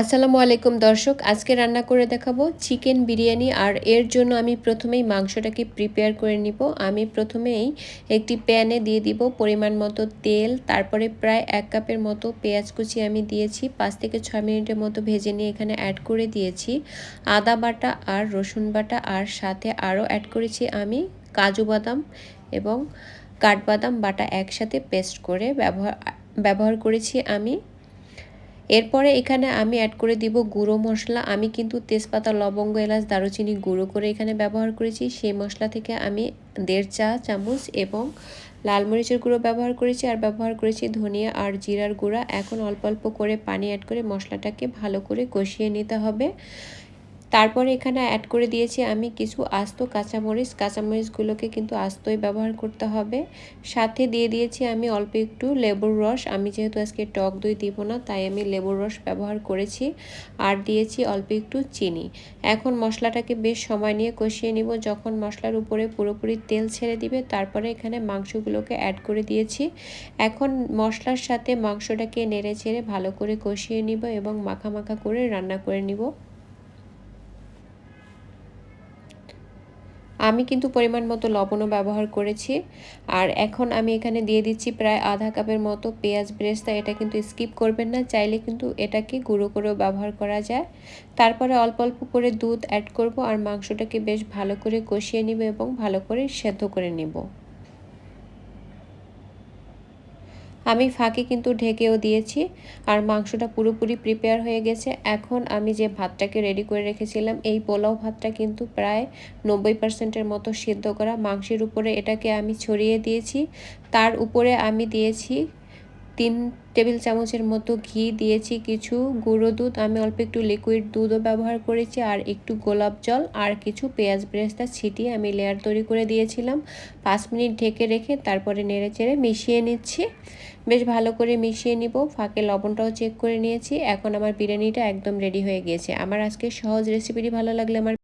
আসসালামু আলাইকুম দর্শক, আজকে রান্না করে দেখাবো চিকেন বিরিয়ানি আর এর জন্য আমি প্রথমেই মাংসটাকে প্রিপেয়ার করে নিব। আমি প্রথমেই একটি প্যানে দিয়ে দিব পরিমাণ মতো তেল, তারপরে প্রায় এক কাপের মতো পেঁয়াজ কুচি আমি দিয়েছি, পাঁচ থেকে ছয় মিনিটের মতো ভেজে নিয়ে এখানে অ্যাড করে দিয়েছি। আদা বাটা আর রসুন বাটা আর সাথে আরও অ্যাড করেছি আমি কাজু বাদাম এবং কাঠবাদাম বাটা একসাথে পেস্ট করে ব্যবহার ব্যবহার করেছি আমি। এরপরে এখানে আমি অ্যাড করে দিব গুঁড়ো মশলা। আমি কিন্তু তেজপাতা, লবঙ্গ, এলাচ, দারুচিনি গুঁড়ো করে এখানে ব্যবহার করেছি। সেই মশলা থেকে আমি দেড় চা চামচ এবং লাল মরিচের গুঁড়ো ব্যবহার করেছি আর ব্যবহার করেছি ধনিয়া আর জিরার গুঁড়া। এখন অল্প অল্প করে পানি অ্যাড করে মশলাটাকে ভালো করে কষিয়ে নিতে হবে। তারপরে এখানে অ্যাড করে দিয়েছি আমি কিছু আস্ত কাঁচামরিচ। কাঁচামরিচগুলোকে কিন্তু আস্তই ব্যবহার করতে হবে। সাথে দিয়ে দিয়েছি আমি অল্প একটু লেবুর রস। আমি যেহেতু আজকে টক দই দিব না, তাই আমি লেবুর রস ব্যবহার করেছি। আর দিয়েছি অল্প একটু চিনি। এখন মশলাটাকে বেশ সময় নিয়ে কষিয়ে নিব। যখন মশলার উপরে পুরোপুরি তেল ছেড়ে দিবে, তারপরে এখানে মাংসগুলোকে অ্যাড করে দিয়েছি। এখন মশলার সাথে মাংসটাকে নেড়ে ছেড়ে ভালো করে কষিয়ে নিব এবং মাখা মাখা করে রান্না করে নিব। আমি কিন্তু পরিমাণ মতো লবণও ব্যবহার করেছি। আর এখন আমি এখানে দিয়ে দিচ্ছি প্রায় আধা কাপের মতো পেঁয়াজ ব্রেস্তা, এটা কিন্তু স্কিপ করবেন না, চাইলে কিন্তু এটাকে গুঁড়ো করেও ব্যবহার করা যায়। তারপরে অল্প অল্প করে দুধ অ্যাড করব আর মাংসটাকে বেশ ভালো করে কষিয়ে নিব এবং ভালো করে সেদ্ধ করে নেব। আমি ফাঁকে কিন্তু ঢেকেও দিয়েছি আর মাংসটা পুরোপুরি প্রিপেয়ার হয়ে গেছে। এখন আমি যে ভাতটাকে রেডি করে রেখেছিলাম, এই পোলাও ভাতটা কিন্তু প্রায় নব্বই পার্সেন্টের মতো সিদ্ধ করা মাংসের উপরে এটাকে আমি ছড়িয়ে দিয়েছি। তার উপরে আমি দিয়েছি তিন টেবিল চামচের মতো ঘি, দিয়েছি কিছু গুঁড়ো দুধ, আমি অল্প একটু লিকুইড দুধও ব্যবহার করেছি আর একটু গোলাপ জল আর কিছু পেঁয়াজ ব্রেস্তা ছিটিয়ে আমি লেয়ার তৈরি করে দিয়েছিলাম। পাঁচ মিনিট ঢেকে রেখে তারপরে নেড়ে চেড়ে মিশিয়ে নিচ্ছি। বেশ ভালো করে মিশিয়ে নিব। ফাঁকে লবণটাও চেক করে নিয়েছি। এখন আমার বিরিয়ানিটা একদম রেডি হয়ে গিয়েছে। আমার আজকে সহজ রেসিপিটি ভালো লাগলে আমার